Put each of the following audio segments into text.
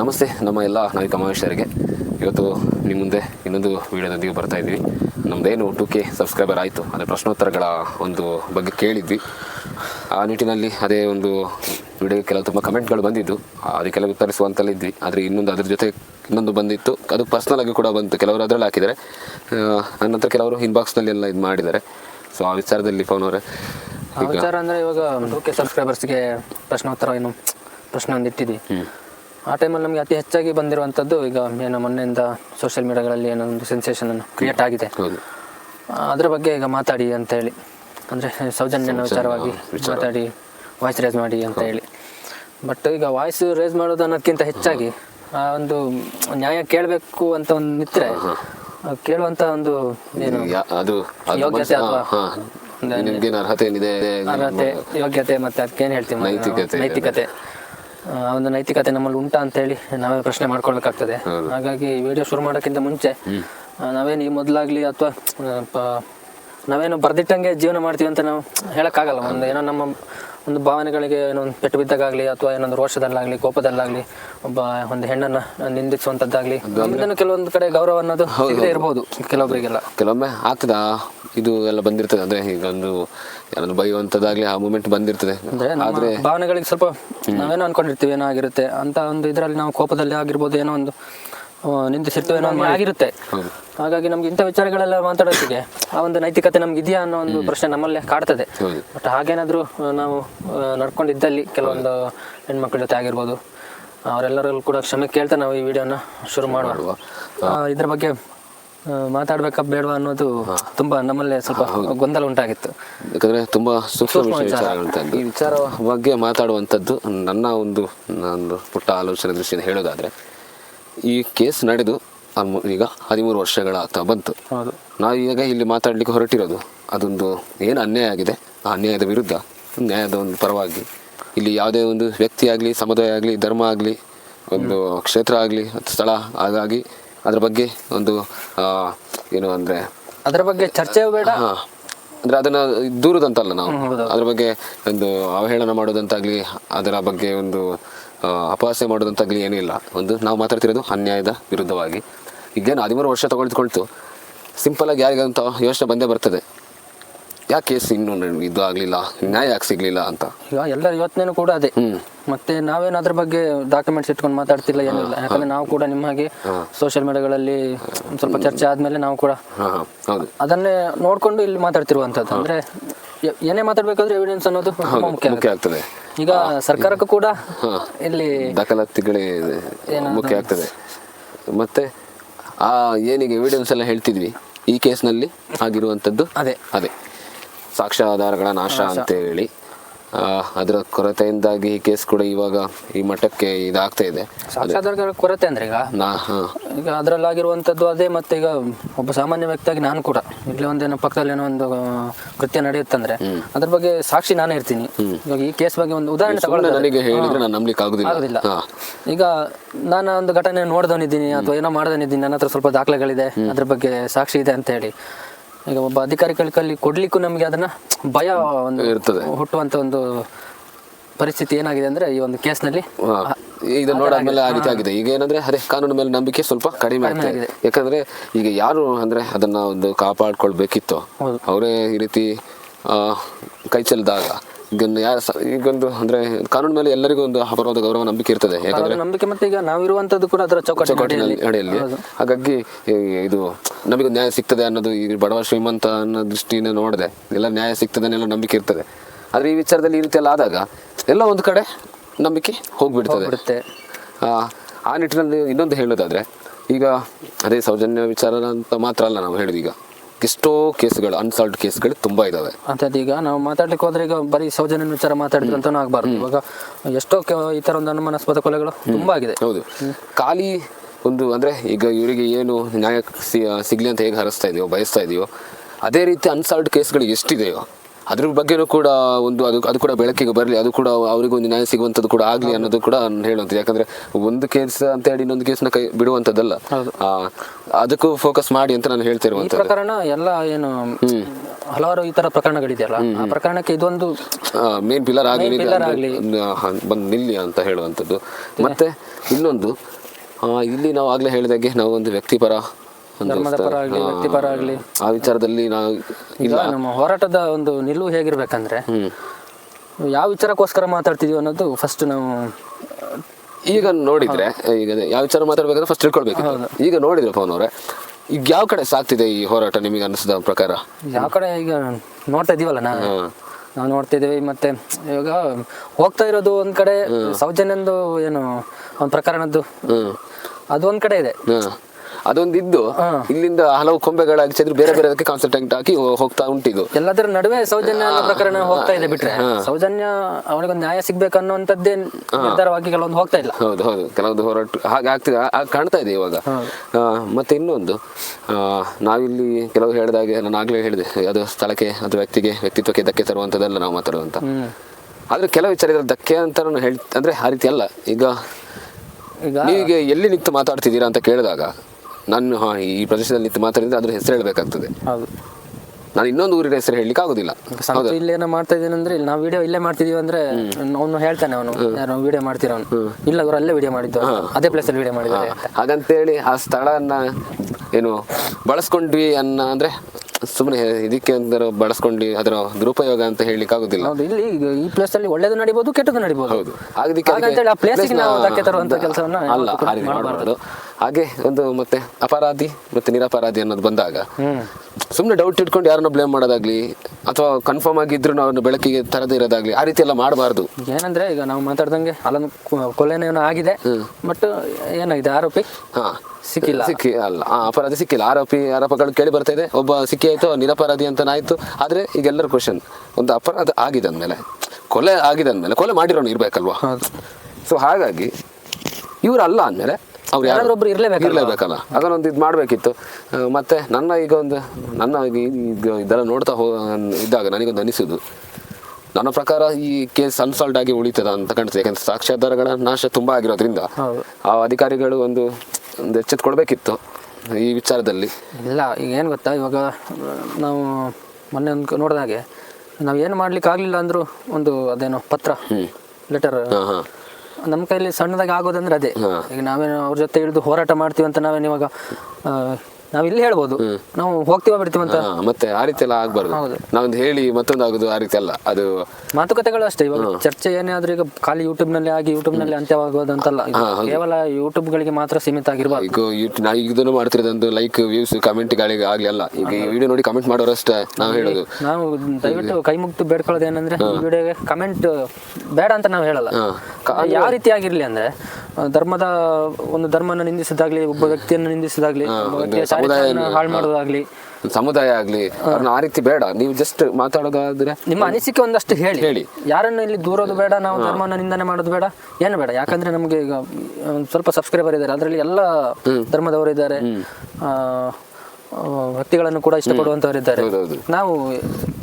ನಮಸ್ತೆ ನಮ್ಮ ಎಲ್ಲ ನಾವಿಕ ಮಹೇಶ್ವರಿಗೆ ಇವತ್ತು ನಿಮ್ಮ ಮುಂದೆ ಇನ್ನೊಂದು ವಿಡಿಯೋದೊಂದಿಗೆ ಬರ್ತಾ ಇದ್ದೀವಿ. ನಮ್ಮದೇನು ಟು ಕೆ ಸಬ್ಸ್ಕ್ರೈಬರ್ ಆಯಿತು. ಅಂದರೆ ಪ್ರಶ್ನೋತ್ತರಗಳ ಒಂದು ಬಗ್ಗೆ ಕೇಳಿದ್ವಿ. ಆ ನಿಟ್ಟಿನಲ್ಲಿ ಅದೇ ಒಂದು ವಿಡಿಯೋ ಕೆಲವು ತುಂಬ ಕಮೆಂಟ್ಗಳು ಬಂದಿದ್ದು. ಅದಕ್ಕೆಲ್ಲ ಉತ್ತರಿಸುವಂತಲ್ಲಿ ಇದ್ವಿ. ಆದರೆ ಇನ್ನೊಂದು ಅದ್ರ ಜೊತೆ ಇನ್ನೊಂದು ಬಂದಿತ್ತು. ಅದು ಪರ್ಸ್ನಲ್ ಆಗಿ ಕೂಡ ಬಂತು. ಕೆಲವರು ಅದರಲ್ಲಿ ಹಾಕಿದ್ದಾರೆ. ಅನ್ನಂತರ ನಂತರ ಕೆಲವರು ಇನ್ಬಾಕ್ಸ್ನಲ್ಲಿ ಎಲ್ಲ ಇದು ಮಾಡಿದ್ದಾರೆ. ಸೊ ಆ ವಿಚಾರದಲ್ಲಿ ಫೋನ್ ಅವರೇ ಆ ವಿಚಾರ ಅಂದ್ರೆ ಇವಾಗ ಓಕೆ ಸಬ್ಸ್ಕ್ರೈಬರ್ಸ್ಗೆ ಪ್ರಶ್ನೋತ್ತರ ಏನು ಪ್ರಶ್ನೆ ಒಂದು ಇಟ್ಟಿದ್ವಿ ಆ ಟೈಮಲ್ಲಿ ನಮಗೆ ಅತಿ ಹೆಚ್ಚಾಗಿ ಬಂದಿರುವಂಥದ್ದು ಈಗ ಏನೋ ಮೊನ್ನೆಯಿಂದ ಸೋಷಿಯಲ್ ಮೀಡಿಯಾಗಳಲ್ಲಿ ಏನೋ ಒಂದು ಸೆನ್ಸೇಷನ್ ಕ್ರಿಯೇಟ್ ಆಗಿದೆ. ಅದರ ಬಗ್ಗೆ ಈಗ ಮಾತಾಡಿ ಅಂತ ಹೇಳಿ. ಅಂದರೆ ಸೌಜನ್ಯನ ವಿಚಾರವಾಗಿ ಮಾತಾಡಿ ವಾಯ್ಸ್ ರೇಸ್ ಮಾಡಿ ಅಂತ ಹೇಳಿ. ಬಟ್ ಈಗ ವಾಯ್ಸ್ ರೇಸ್ ಮಾಡೋದು ಅನ್ನೋದಕ್ಕಿಂತ ಹೆಚ್ಚಾಗಿ ಆ ಒಂದು ನ್ಯಾಯ ಕೇಳಬೇಕು ಅಂತ ಒಂದು ನಿಂತರೆ ಕೇಳುವಂತ ಒಂದು ಏನು ಅದು ಯೋಗ್ಯತೆ ಅಥವಾ ಅರ್ಹತೆ ಏನಿದೆ? ಅರ್ಹತೆ ಯೋಗ್ಯತೆ ಮತ್ತೆ ಅದಕ್ಕೇನು ಹೇಳ್ತೀವಿ? ನೈತಿಕತೆ. ನೈತಿಕತೆ. ಒಂದು ನೈತಿಕತೆ ನಮ್ಮಲ್ಲಿ ಉಂಟಾ ಅಂತೇಳಿ ನಾವೇ ಪ್ರಶ್ನೆ ಮಾಡ್ಕೊಳ್ಬೇಕಾಗ್ತದೆ. ಹಾಗಾಗಿ ವಿಡಿಯೋ ಶುರು ಮಾಡೋಕ್ಕಿಂತ ಮುಂಚೆ ನಾವೇನು ಈ ಮೊದಲಾಗ್ಲಿ ಅಥವಾ ನಾವೇನು ಬರ್ದಿಟ್ಟಂಗೆ ಜೀವನ ಮಾಡ್ತೀವಿ ಅಂತ ನಾವು ಹೇಳಕ್ಕಾಗಲ್ಲ. ಒಂದು ಏನೋ ನಮ್ಮ ಒಂದು ಭಾವನೆಗಳಿಗೆ ಏನೋ ಒಂದು ಪೆಟ್ಟು ಬಿದ್ದಾಗಲಿ ಅಥವಾ ಏನೊಂದು ರೋಷದಲ್ಲಾಗಲಿ ಕೋಪದಲ್ಲಾಗಲಿ ಒಬ್ಬ ಒಂದು ಹೆಣ್ಣನ್ನ ನಿಂದಿಸುವಂಥದ್ದಾಗಲಿ ಕೆಲವೊಂದು ಕಡೆ ಗೌರವ ಅನ್ನೋದು ಇರ್ಬೋದು ಕೆಲವೊಬ್ಬರಿಗೆಲ್ಲ ಕೆಲವೊಮ್ಮೆ ಆಗ್ತದಾ? ಇದು ಎಲ್ಲ ಬಂದಿರ್ತದೆ. ಅಂದ್ರೆ ಈಗ ಒಂದು ಯಾರನ್ನು ಬೈಯುವಂಥದ್ದಾಗ್ಲಿ ಆ ಮೂಮೆಂಟ್ ಬಂದಿರ್ತದೆ. ನಮ್ಮ ಭಾವನೆಗಳಿಗೆ ಸ್ವಲ್ಪ ನಾವೇನೋ ಅನ್ಕೊಂಡಿರ್ತೀವಿ ಏನೋ ಆಗಿರುತ್ತೆ ಅಂತ ಒಂದು ಇದರಲ್ಲಿ ನಾವು ಕೋಪದಲ್ಲಿ ಆಗಿರ್ಬೋದು ಏನೋ ಒಂದು ಸಿಟ್ಟು ಏನೋ ಆಗಿರುತ್ತೆ. ಹಾಗಾಗಿ ನಮ್ಗೆ ಇಂಥ ವಿಚಾರಗಳೆಲ್ಲ ಮಾತಾಡೋದಕ್ಕೆ ಆ ಒಂದು ನೈತಿಕತೆ ನಮ್ಗೆ ಇದೆಯಾ ಅನ್ನೋ ಒಂದು ಪ್ರಶ್ನೆ ನಮ್ಮಲ್ಲೇ ಕಾಡ್ತದೆ. ಬಟ್ ಹಾಗೇನಾದ್ರೂ ನಾವು ನಡ್ಕೊಂಡಿದ್ದಲ್ಲಿ ಕೆಲವೊಂದು ಹೆಣ್ಮಕ್ಳ ಜೊತೆ ಆಗಿರ್ಬೋದು ಅವರೆಲ್ಲರಲ್ಲೂ ಕೂಡ ಕ್ಷಮೆ ಕೇಳ್ತಾ ನಾವು ಈ ವಿಡಿಯೋನ ಶುರು ಮಾಡುವ. ಇದ್ರ ಬಗ್ಗೆ ಮಾತಾಡ್ಬೇಕ ಬೇಡವಾ ಅನ್ನೋದು ತುಂಬಾ ನಮ್ಮಲ್ಲೇ ಸ್ವಲ್ಪ ಗೊಂದಲ ಉಂಟಾಗಿತ್ತು. ಯಾಕಂದ್ರೆ ತುಂಬಾ ಸೂಕ್ಷ್ಮ ವಿಚಾರಗಳಂತದ್ದು ಈ ವಿಚಾರ ಬಗ್ಗೆ ಮಾತಾಡುವಂಥದ್ದು ನನ್ನ ಒಂದು ಪುಟ್ಟ ಆಲೋಚನೆ ದೃಷ್ಟಿಯಿಂದ ಹೇಳೋದಾದ್ರೆ ಈ ಕೇಸ್ ನಡೆದು ಆಲ್ಮೋ- ಈಗ ಹದಿಮೂರು ವರ್ಷಗಳ ಆಗ್ತಾ ಬಂತು. ಹೌದು. ನಾವು ಈಗ ಇಲ್ಲಿ ಮಾತಾಡ್ಲಿಕ್ಕೆ ಹೊರಟಿರೋದು. ಅದೊಂದು ಏನು ಅನ್ಯಾಯ ಆಗಿದೆ? ಆ ಅನ್ಯಾಯದ ವಿರುದ್ಧ ನ್ಯಾಯದ ಒಂದು ಪರವಾಗಿ ಇಲ್ಲಿ ಯಾವುದೇ ಒಂದು ವ್ಯಕ್ತಿ ಆಗಲಿ ಸಮುದಾಯ ಆಗಲಿ ಧರ್ಮ ಆಗಲಿ ಒಂದು ಕ್ಷೇತ್ರ ಆಗಲಿ ಸ್ಥಳ ಹಾಗಾಗಿ ಅದರ ಬಗ್ಗೆ ಒಂದು ಏನು ಅಂದರೆ ಅದರ ಬಗ್ಗೆ ಚರ್ಚೆ ಬೇಡ. ಅಂದರೆ ಅಂದ್ರೆ ಅದನ್ನ ದೂರದಂತಲ್ಲ ನಾವು. ಅದ್ರ ಬಗ್ಗೆ ಒಂದು ಅವಹೇಳನ ಮಾಡೋದಂತಾಗ್ಲಿ ಅದರ ಬಗ್ಗೆ ಒಂದು ಅಪಹಾಸ್ಯ ಮಾಡೋದಂತಾಗ್ಲಿ ಏನಿಲ್ಲ ಒಂದು ನಾವು ಮಾತಾಡ್ತಿರೋದು ಅನ್ಯಾಯದ ವಿರುದ್ಧವಾಗಿ. ಈಗೇನು ಹದಿಮೂರು ವರ್ಷ ತಗೊಳ್ಕೊಳ್ತು ಸಿಂಪಲ್ ಆಗಿ ಯಾರಿಗಂತ ಯೋಚನೆ ಬಂದೇ ಬರ್ತದೆ. ಯಾಕೆ ಕೇಸ್ ಇನ್ನೂ ಇದು ಆಗಲಿಲ್ಲ ನ್ಯಾಯ ಯಾಕೆ ಸಿಗ್ಲಿಲ್ಲ ಅಂತ? ಈಗ ಎಲ್ಲರ ಯೋಚನೆನೂ ಕೂಡ ಅದೇ. ಮತ್ತೆ ನಾವೇನು ಅದ್ರ ಬಗ್ಗೆ ಡಾಕ್ಯುಮೆಂಟ್ಸ್ ಇಟ್ಕೊಂಡು ಮಾತಾಡ್ತಿಲ್ಲ ಏನಿಲ್ಲ ಯಾಕಂದ್ರೆ ನಾವು ಕೂಡ ನಿಮ್ಮ ಹಾಗೆ ಸೋಷಿಯಲ್ ಮೀಡಿಯಾಗಳಲ್ಲಿ ಸ್ವಲ್ಪ ಚರ್ಚೆ ಆದ್ಮೇಲೆ ನಾವು ಕೂಡ ಅದನ್ನೇ ನೋಡ್ಕೊಂಡು ಇಲ್ಲಿ ಮಾತಾಡ್ತಿರುವಂತದ್ದು ಅಂದ್ರೆ ಏನೇ ಮಾತಾಡ್ಬೇಕಾದ್ರೆ ಎವಿಡೆನ್ಸ್ ಅನ್ನೋದು ಮುಖ್ಯ ಮುಖ್ಯ ಆಗ್ತದೆ. ಈಗ ಸರ್ಕಾರಕ್ಕೂ ಕೂಡ ಇಲ್ಲಿ ದಾಖಲಾತಿಗಳೇ ಮುಖ್ಯ ಆಗ್ತದೆ. ಮತ್ತೆ ಆ ಏನೀಗ ಎವಿಡೆನ್ಸ್ ಎಲ್ಲ ಹೇಳ್ತಿದ್ವಿ ಈ ಕೇಸ್ನಲ್ಲಿ ಆಗಿರುವಂಥದ್ದು ಅದೇ. ಅದೇ. ಸಾಕ್ಷ್ಯಾಧಾರಗಳ ನಾಶ ಅಂತ ಹೇಳಿ ಅದರ ಕೊರತೆಯಿಂದಾಗಿ ಈ ಕೇಸ್ ಕೂಡ ಇವಾಗ ಈ ಮಟ್ಟಕ್ಕೆ ಇದಾಗ್ತಾ ಇದೆ. ಸಾಕ್ಷಾಧಾರಗಳ ಕೊರತೆ ಅಂದ್ರೆ ಈಗ? ನಾ ಹಾ. ಈಗ ಅದರಲ್ಲಾಗಿರುವಂಥದ್ದು ಅದೇ ಮತ್ತೆ ಈಗ ಒಬ್ಬ ಸಾಮಾನ್ಯ ವ್ಯಕ್ತಿಯಾಗಿ ನಾನು ಕೂಡ ಇಲ್ಲಿ ಒಂದೇನೋ ಪಕ್ಕದಲ್ಲಿ ಏನೋ ಒಂದು ಕೃತ್ಯ ನಡೆಯುತ್ತಂದ್ರೆ ಅದ್ರ ಬಗ್ಗೆ ಸಾಕ್ಷಿ ನಾನೇ ಇರ್ತೀನಿ. ಇವಾಗ ಈ ಕೇಸ್ ಬಗ್ಗೆ ಒಂದು ಉದಾಹರಣೆ ನನಗೆ ಹೇಳಿದ್ರೆ ನಾನು ನಂಬಲಿಕ್ಕೆ ಆಗುದಿಲ್ಲ. ಆಗುದಿಲ್ಲ. ಈಗ ನಾನು ಒಂದು ಘಟನೆ ನೋಡ್ದವನಿದ್ದೀನಿ ಅಥವಾ ಏನೋ ಮಾಡ್ದವನಿದ್ದೀನಿ ನನ್ನ ಹತ್ರ ಸ್ವಲ್ಪ ದಾಖಲೆಗಳಿದೆ ಅದ್ರ ಬಗ್ಗೆ ಸಾಕ್ಷಿ ಇದೆ ಅಂತ ಹೇಳಿ. ಈಗ ಒಬ್ಬ ಅಧಿಕಾರಿಗಳ ಕಲ್ಲಿ ಕೊಡ್ಲಿಕ್ಕೂ ನಮಗೆ ಅದನ್ನ ಭಯ ಒಂದು ಇರ್ತದೆ. ಹುಟ್ಟುವಂತ ಒಂದು ಪರಿಸ್ಥಿತಿ ಏನಾಗಿದೆ ಅಂದ್ರೆ ಈ ಒಂದು ಕೇಸ್ನಲ್ಲಿ ನಲ್ಲಿ ಇದು ನೋಡಾದ್ಮೇಲೆ ಆ ರೀತಿ ಆಗಿದೆ. ಈಗ ಏನಂದ್ರೆ ಅದೇ ಕಾನೂನು ಮೇಲೆ ನಂಬಿಕೆ ಸ್ವಲ್ಪ ಕಡಿಮೆ ಆಗ್ತದೆ ಯಾಕಂದ್ರೆ ಈಗ ಯಾರು ಅಂದ್ರೆ ಅದನ್ನ ಒಂದು ಕಾಪಾಡ್ಕೊಳ್ಬೇಕಿತ್ತು ಅವರೇ ಈ ರೀತಿ ಕೈ ಚೆಲ್ಲಿದಾಗ ಈಗ ಯಾರು ಈಗೊಂದು ಅಂದ್ರೆ ಕಾನೂನು ಮೇಲೆ ಎಲ್ಲರಿಗೂ ಒಂದು ಅಪರಾಧ ಗೌರವ ನಂಬಿಕೆ ಇರ್ತದೆ. ಯಾಕಂದ್ರೆ ನಂಬಿಕೆ ಮತ್ತೆ ಈಗ ನಾವಿರುವಂತದ್ದು ಕೂಡ ಅದರ ಚೌಕಟ್ಟು ಚೌಕಟ್ಟಿನಲ್ಲಿ ಅಡಿಯಲ್ಲಿ. ಹಾಗಾಗಿ ಇದು ನಮಗೆ ನ್ಯಾಯ ಸಿಗ್ತದೆ ಅನ್ನೋದು ಈ ಬಡವ ಶ್ರೀಮಂತ ಅನ್ನೋ ದೃಷ್ಟಿಯಿಂದ ನೋಡದೆ. ಎಲ್ಲ ನ್ಯಾಯ ಸಿಗ್ತದೆ ಅನ್ನೋ ನಂಬಿಕೆ ಇರ್ತದೆ. ಆದ್ರೆ ಈ ವಿಚಾರದಲ್ಲಿ ಈ ರೀತಿ ಎಲ್ಲ ಆದಾಗ ಎಲ್ಲ ಒಂದು ಕಡೆ ನಂಬಿಕೆ ಹೋಗ್ಬಿಡ್ತದೆ. ಆ, ನಿಟ್ಟಿನಲ್ಲಿ ಇನ್ನೊಂದು ಹೇಳೋದಾದ್ರೆ ಈಗ ಅದೇ ಸೌಜನ್ಯ ವಿಚಾರ ಅಂತ ಮಾತ್ರ ಅಲ್ಲ ನಾವು ಹೇಳಿದೀಗ ಈಗ. ಎಷ್ಟೋ ಕೇಸ್ಗಳು ಅನ್ಸಾಲ್ವ್ ಕೇಸ್ಗಳು ತುಂಬಾ ಇದಾವೆ. ಅಂತದ್ದು ಈಗ ನಾವು ಮಾತಾಡ್ಲಿಕ್ಕೆ ಹೋದ್ರೆ ಈಗ ಬರೀ ಸೌಜನ್ಯ ವಿಚಾರ ಮಾತಾಡಿದ್ರು ಅಂತ ಆಗ್ಬಾರ್ದು. ಇವಾಗ ಎಷ್ಟೋ ಈ ತರ ಒಂದು ಅನುಮಾನಾಸ್ಪದ ಕೊಲೆಗಳು ತುಂಬಾ ಆಗಿದೆ. ಹೌದು. ಖಾಲಿ ಒಂದು ಅಂದ್ರೆ ಈಗ ಇವರಿಗೆ ಏನು ನ್ಯಾಯ ಸಿಗ್ಲಿ ಅಂತ ಹೇಗೆ ಹರಿಸ್ತಾ ಇದೆಯೋ ಬಯಸ್ತಾ ಇದೆಯೋ ಅದೇ ರೀತಿ ಅನ್ಸಾಲ್ವ್ಡ್ ಕೇಸ್ಗಳು ಎಷ್ಟಿದೆಯೋ ಅದ್ರ ಬಗ್ಗೆನೂ ಕೂಡ ಒಂದು ಅದು ಅದು ಕೂಡ ಬೆಳಕಿಗೆ ಬರಲಿ ಅದು ಕೂಡ ಅವರಿಗೊಂದು ನ್ಯಾಯ ಸಿಗುವಂಥದ್ದು ಕೂಡ ಆಗಲಿ ಅನ್ನೋದು ಕೂಡ ನಾನು ಹೇಳುವಂಥದ್ದು. ಯಾಕಂದ್ರೆ ಒಂದು ಕೇಸ್ ಅಂತ ಹೇಳಿ ಇನ್ನೊಂದು ಕೇಸ್ನ ಕೈ ಬಿಡುವಂಥದ್ದಲ್ಲ. ಅದಕ್ಕೂ ಫೋಕಸ್ ಮಾಡಿ ಅಂತ ನಾನು ಹೇಳ್ತಾ ಇರುವಂಥದ್ದು ಪ್ರಕರಣ ಎಲ್ಲ ಏನು ಹಲವಾರು ಈ ತರ ಪ್ರಕರಣಗಳಿದೆಯಲ್ಲ ಆ ಪ್ರಕರಣಕ್ಕೆ ಇದೊಂದು ಮೇನ್ ಪಿಲ್ಲರ್ ಆಗಲಿ ಬಂದು ನಿಲ್ಲಿ ಅಂತ ಹೇಳುವಂಥದ್ದು. ಮತ್ತೆ ಇನ್ನೊಂದು ಇಲ್ಲಿ ನಾವು ಆಗ್ಲೇ ಹೇಳಿದಾಗೆ ನಾವು ಒಂದು ವ್ಯಕ್ತಿಪರ ಧರ್ಮದ ಪರ ಆಗ್ಲಿ ವ್ಯಕ್ತಿಪರ ಆಗ್ಲಿ ಆ ವಿಚಾರದಲ್ಲಿ ನಾವು ಈಗ ನಮ್ಮ ಹೋರಾಟದ ಒಂದು ನಿಲುವು ಹೇಗಿರ್ಬೇಕಂದ್ರೆ ಹ್ಮ್. ಯಾವ ವಿಚಾರಕ್ಕೋಸ್ಕರ ಮಾತಾಡ್ತಿದೀವಿ ಅನ್ನೋದು ಫಸ್ಟ್ ನಾವು ಈಗ ನೋಡಿದ್ರೆ ಈಗ ಯಾವ ವಿಚಾರ ಮಾತಾಡ್ಬೇಕಂದ್ರೆ ಫಸ್ಟ್ ತಿಳ್ಕೊಳ್ಬೇಕು. ಈಗ ನೋಡಿದ್ರೆ ಪವನ್ ಅವರೇ ಈಗ ಯಾವ ಕಡೆ ಸಾಕ್ತಿದೆ ಈ ಹೋರಾಟ ನಿಮಗೆ ಅನಿಸಿದ ಪ್ರಕಾರ? ಯಾವ ಕಡೆ ಈಗ ನೋಡ್ತಾ ಇದೀವಲ್ಲ ನಾವು? ನೋಡ್ತಾ ನಾವು ನೋಡ್ತಿದೀವಿ ಮತ್ತೆ ಇವಾಗ ಹೋಗ್ತಾ ಇರೋದು ಒಂದ್ ಕಡೆ ಸೌಜನ್ಯಂದು ಏನು ಒಂದು ಪ್ರಕರಣದ್ದು ಹ್ಮ್ ಅದು ಒಂದ್ ಕಡೆ ಇದೆ. ಹಾ. ಅದೊಂದಿದ್ದು. ಇಲ್ಲಿಂದ ಹಲವು ಕೊಂಬೆಗಳಾಗಿ ಚದ್ರ ಬೇರೆ ಬೇರೆ ಅದಕ್ಕೆ ಕಾನ್ಸಂಟ್ರೇಟ್ ಹಾಕಿ ಹೋಗ್ತಾ ಉಂಟಿದು ಎಲ್ಲದರ ನಡುವೆ ಸೌಜನ್ಯ ಪ್ರಕರಣ ಹೋಗ್ತಾ ಇದೆ ಬಿಟ್ರೆ. ಸೌಜನ್ಯ ಅವನಿಗೊಂದು ನ್ಯಾಯ ಸಿಗ್ಬೇಕು ಅನ್ನುವಂಥದ್ದೇ ನಿರ್ಧಾರವಾಗಿ ಕೆಲವೊಂದು ಹೋಗ್ತಾ ಇಲ್ಲ. ಹೌದು ಹೌದು. ಕೆಲವೊಂದು ಹೋರಾಟ ಹಾಗೆ ಆಗ್ತಿದೆ. ಕಾಣ್ತಾ ಇದೆ ಇವಾಗ. ಮತ್ತೆ ಇನ್ನೊಂದು. ಆ, ನಾವಿಲ್ಲಿ ಕೆಲವು ಹೇಳಿದಾಗೆ ನಾನು ಆಗ್ಲೇ ಹೇಳಿದೆ. ಅದು ಸ್ಥಳಕ್ಕೆ ಅದು ವ್ಯಕ್ತಿಗೆ ವ್ಯಕ್ತಿತ್ವಕ್ಕೆ ಧಕ್ಕೆ ತರುವಂಥದ್ದೆಲ್ಲ ನಾವು ಮಾತಾಡುವಂತ ಆದ್ರೆ ಕೆಲವು ವಿಚಾರ ಇದ್ರೆ ಧಕ್ಕೆ ಅಂತ ನಾನು ಹೇಳ್ ಅಂದ್ರೆ ಆ ರೀತಿ ಅಲ್ಲ. ಈಗ ಈಗ ನೀವೀಗ ಎಲ್ಲಿ ನಿಂತು ಮಾತಾಡ್ತಿದ್ದೀರಾ ಅಂತ ಕೇಳಿದಾಗ ನಾನು ಹಾ ಈ ಪ್ರದೇಶದಲ್ಲಿ ಮಾತಾಡಿದ್ರೆ ಅದ್ರ ಹೆಸರು ಹೇಳಬೇಕಾಗ್ತದೆ. ಹೌದು. ನಾನು ಇನ್ನೊಂದು ಊರಿನ ಹೆಸರು ಹೇಳಲಿಕ್ಕೆ ಆಗುದಿಲ್ಲ. ಸಂತು ಇಲ್ಲಿ ಏನೋ ಮಾಡ್ತಾ ಇದ್ದೀನಿ ಅಂದ್ರೆ ಇಲ್ಲಿ ನಾವು ವಿಡಿಯೋ ಇಲ್ಲೇ ಮಾಡ್ತಿದೀವಿ ಅಂದ್ರೆ ಅವನು ಹೇಳ್ತಾನೆ ಅವನು ಯಾರು ವಿಡಿಯೋ ಮಾಡ್ತೀರ ಅವನು? ಇಲ್ಲ ಅವರು ಅಲ್ಲೇ ವಿಡಿಯೋ ಮಾಡಿದ್ದು. ಅದೇ ಪ್ಲೇಸ್ ಅಲ್ಲಿ ವಿಡಿಯೋ ಮಾಡಿದ್ದಾರೆ. ಅಂತ ಹಾಗಂತೇಳಿ ಆ ಸ್ಥಳನ ಏನು ಬಳಸ್ಕೊಂಡ್ವಿ ಅನ್ನ ಅಂದ್ರೆ ಸುಮ್ಮನೆ ಇದಕ್ಕೆ ಅಂದ್ರೆ ಬಳಸ್ಕೊಂಡು ಅದರ ದುರುಪಯೋಗ ಅಂತ ಹೇಳಲಿಕ್ಕೆ ಆಗುದಿಲ್ಲ. ಇಲ್ಲಿ ಈ ಪ್ಲೇಸ್ ಅಲ್ಲಿ ಒಳ್ಳೇದು ನಡಿಬಹುದು ಕೆಟ್ಟದ್ದು ನಡಿಬಹುದು ಹೌದು. ಆಗದಿಕ್ಕೆ ಹಾಗಂತೇಳಿ ಆ ಪ್ಲೇಸ್ಗೆ ನಾವು ಧಕ್ಕೆ ತರುವಂತ ಕೆಲಸವನ್ನ ಅಲ್ಲ ಮಾಡಬಾರ್ದು. ಹಾಗೆ ಒಂದು ಮತ್ತೆ ಅಪರಾಧಿ ಮತ್ತೆ ನಿರಪರಾಧಿ ಅನ್ನೋದು ಬಂದಾಗ ಸುಮ್ಮನೆ ಡೌಟ್ ಇಟ್ಕೊಂಡು ಯಾರನ್ನ ಬ್ಲೇಮ್ ಮಾಡೋದಾಗ್ಲಿ ಅಥವಾ ಕನ್ಫರ್ಮ್ ಆಗಿದ್ರು ಅವ್ರನ್ನ ಬೆಳಕಿಗೆ ತರದೇ ಇರೋದಾಗ್ಲಿ ಆ ರೀತಿ ಎಲ್ಲ ಮಾಡಬಾರ್ದು. ಏನಂದ್ರೆ ಈಗ ನಾವು ಮಾತಾಡ್ದಂಗೆ ಅಲ್ಲೊಂದು ಕು- ಕೊಲೆನೇನೋ ಆಗಿದೆ ಬಟ್ ಏನಾಗಿದೆ? ಆರೋಪಿ ಹಾ. ಸಿಕ್ಕಿಲ್ಲ. ಸಿಕ್ಕಿ ಅಲ್ಲ ಅಪರಾಧಿ ಸಿಕ್ಕಿಲ್ಲ. ಆರೋಪಿ ಆರೋಪಗಳು ಕೇಳಿ ಬರ್ತಾ ಇದೆ. ಒಬ್ಬ ಸಿಕ್ಕಿ ಆಯ್ತು ನಿರಪರಾಧಿ ಅಂತ ಆಯ್ತು ಆದ್ರೆ ಈಗ ಎಲ್ಲರ ಕ್ವಶನ್ ಒಂದು ಅಪರಾಧ ಆಗಿದೆ ಅಂದ್ಮೇಲೆ ಕೊಲೆ ಆಗಿದೆ ಅಂದ್ಮೇಲೆ ಕೊಲೆ ಮಾಡಿರೋನು ಇರ್ಬೇಕಲ್ವಾ? ಸೊ ಹಾಗಾಗಿ ಇವ್ರು ಅಲ್ಲ ಅಂದ್ಮೇಲೆ ಅವ್ರು ಯಾರು? ಯಾರಾದ್ರೂ ಒಬ್ರು ಇರ್ಲೇಬೇಕಲ್ಲ ಇರ್ಲೇಬೇಕಲ್ಲ. ಅದನ್ನೊಂದು ಇದು ಮಾಡಬೇಕಿತ್ತು. ಮತ್ತೆ ನನ್ನ ಈಗ ಒಂದು ನನ್ನ ಇದೆಲ್ಲ ನೋಡ್ತಾ ಹೋ ಇದ್ದಾಗ ನನಗೊಂದು ಅನಿಸುದು ನನ್ನ ಪ್ರಕಾರ ಈ ಕೇಸ್ ಅನ್ಸಾಲ್ಟ್ ಆಗಿ ಉಳಿತದ ಅಂತ ಕಾಣ್ತದೆ. ಯಾಕಂದ್ರೆ ಸಾಕ್ಷ್ಯಾಧಾರಗಳ ನಾಶ ತುಂಬಾ ಆಗಿರೋದ್ರಿಂದ ಆ ಅಧಿಕಾರಿಗಳು ಒಂದು ಒಂದು ಎಚ್ಚೆತ್ಕೊಳ್ಬೇಕಿತ್ತು ಈ ವಿಚಾರದಲ್ಲಿ. ಇಲ್ಲ ಈಗ ಏನು ಗೊತ್ತಾ? ಇವಾಗ ನಾವು ಮೊನ್ನೆ ಒಂದು ನೋಡಿದಾಗೆ ನಾವು ಏನು ಮಾಡ್ಲಿಕ್ಕೆ ಆಗಲಿಲ್ಲ ಅಂದರೂ ಒಂದು ಅದೇನೋ ಪತ್ರ ಲೆಟರ್. ಹಾ ಹಾ. ನಮ್ಮ ಕೈಲಿ ಸಣ್ಣದಾಗಿ ಆಗೋದಂದ್ರೆ ಅದೇ. ಈಗ ನಾವೇನು ಅವ್ರ ಜೊತೆ ಹಿಡಿದು ಹೋರಾಟ ಮಾಡ್ತೀವಿ ಅಂತ ನಾವೇನು ಇವಾಗ ನಾವು ಇಲ್ಲಿ ಹೇಳ್ಬೋದು. ನಾವು ಹೋಗ್ತೀವ ಬಿಡ್ತೀವಿ ಅಂತ. ಮತ್ತೆ ಆ ರೀತಿ ಎಲ್ಲ ಆಗ್ಬಾರ್ದು. ನಾವ್ ನಾವೊಂದು ಹೇಳಿ ಮತ್ತೊಂದು ಆಗುದು ಆ ರೀತಿ ಅಲ್ಲ. ಅದು ಮಾತುಕತೆಗಳು ಅಷ್ಟೇ ಇವಾಗ ಚರ್ಚೆ ಏನೇ ಆದ್ರೂ ಈಗ ಖಾಲಿ ಯೂಟ್ಯೂಬ್ನಲ್ಲಿ ಆಗಿ ಯೂಟ್ಯೂಬ್ನಲ್ಲಿ ಅಂತ್ಯವಾಗೋದಂತಲ್ಲ ಅಂತಲ್ಲ ಕೇವಲ ಯೂಟ್ಯೂಬ್ ಗಳಿಗೆ ಮಾತ್ರ ಸೀಮಿತ ಆಗಿರ್ಬಾರ್ದು. ಈಗ ನಾ ಇದನ್ನು ಮಾಡ್ತಿರೋದೊಂದು ಲೈಕ್ ವ್ಯೂಸ್ ಕಮೆಂಟ್ ಗಳಿಗೆ ಆಗ್ಲಿ ಅಲ್ಲ. ಈಗ ಈ ವಿಡಿಯೋ ನೋಡಿ ಕಮೆಂಟ್ ಮಾಡೋರಷ್ಟೇ ನಾವು ಹೇಳೋದು. ನಾವು ದಯವಿಟ್ಟು ಕೈ ಮುಗ್ದು ಬೇಡ್ಕೊಳ್ಳೋದು ಏನಂದ್ರೆ ಈ ವಿಡಿಯೋಗೆ ಕಮೆಂಟ್ ಬೇಡ ಅಂತ ನಾವು ಹೇಳಲ್ಲ. ಯಾವ ರೀತಿ ಆಗಿರ್ಲಿ ಅಂದ್ರೆ ಧರ್ಮದ ಒಂದು ಧರ್ಮನ ನಿಂದಿಸಿದಾಗ್ಲಿ ಒಬ್ಬ ವ್ಯಕ್ತಿಯನ್ನು ನಿಂದಿಸೋದಾಗ್ಲಿ ವ್ಯಕ್ತಿಯ ಹಾಳು ಮಾಡೋದಾಗ್ಲಿ. ಸಮುದಾಯ ಆಗ್ಲಿ ಅವ್ರನ್ನ ಆ ರೀತಿ ಬೇಡ. ನೀವು ಜಸ್ಟ್ ಮಾತಾಡೋದಾದ್ರೆ ನಿಮ್ಮ ಅನಿಸಿಕೆ ಒಂದಷ್ಟು ಹೇಳಿ. ಹೇಳಿ. ಯಾರನ್ನು ಇಲ್ಲಿ ದೂರೋದು ಬೇಡ ನಾವು ಧರ್ಮನ ನಿಂದನೆ ಮಾಡೋದು ಬೇಡ ಏನು ಬೇಡ. ಯಾಕಂದ್ರೆ ನಮಗೆ ಈಗ ಒಂದ್ ಸ್ವಲ್ಪ ಸಬ್ಸ್ಕ್ರೈಬರ್ ಇದ್ದಾರೆ. ಅದರಲ್ಲಿ ಎಲ್ಲ ಧರ್ಮದವರು ಇದ್ದಾರೆ. ವ್ಯಕ್ತಿಗಳನ್ನು ಕೂಡ ಇಷ್ಟಪಡುವಂತವರು ಇದ್ದಾರೆ ಹೌದೌದು. ನಾವು